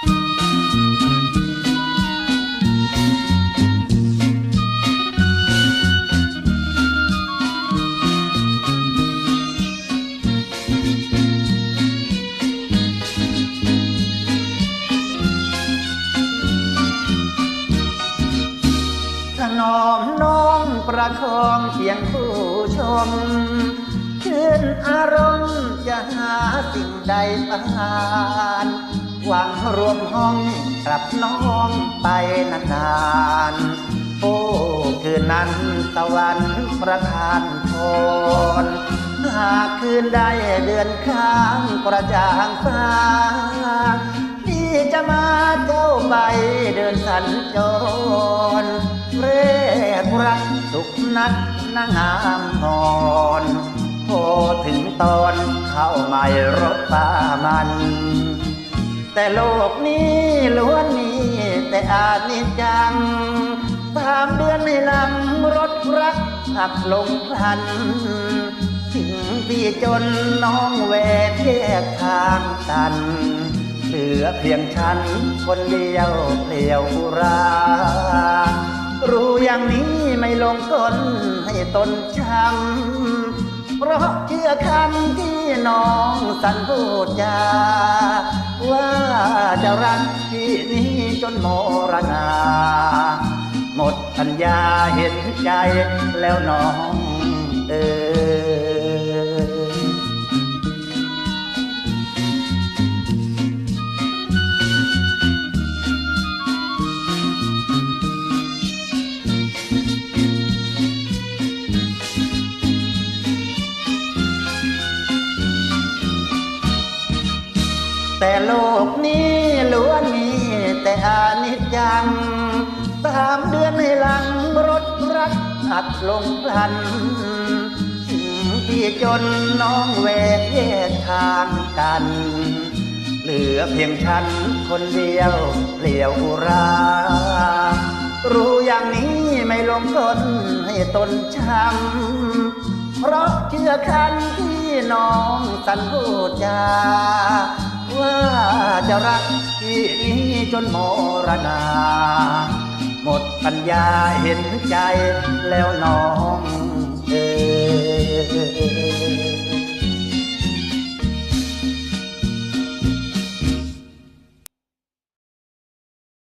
ถนอมน้องประคองเพียงผู้ชมชื่นอารมณ์จะหาสิ่งใดปาน หวังรวมห้องกลับน้องไปนานๆ โอ้คืนนั้นตะวันประทานพรหากคืนได้เดือนข้างประจ่างฟ้าพี่จะมาเจ้าไปเดินสัญจร เร่รักสุขนักนางงามนอนพอถึงตอนเข้าไม่รถตามัน แต่โลกนี้ล้วนมีแต่อานิจังสามเดือนในหลังรถรักหักลงพลัน ถึงพี่จนน้องแหวกแยกทางตัน เหลือเพียงฉันคนเดียวเปลี่ยวุรา รู้อย่างนี้ไม่ลงต้นให้ตนช้ำเพราะเชื่อคำที่น้องสันพูดจา จะรักที่นี้จนโมรณา หมดปัญญาเห็นใจแล้วน้องเออแต่โลกนี้ รักหักลงพลันถึงพี่จนน้องแหวกแยกทางกัน เหลือเพียงฉันคนเดียวเปลี่ยวอุรา รู้อย่างนี้ไม่ลงทนให้ตนช้ำเพราะเชื่อคันที่น้องสันพูดจาว่าจะรักที่นี้จนมรณา หมดปัญญาเห็นใจแล้วน้อง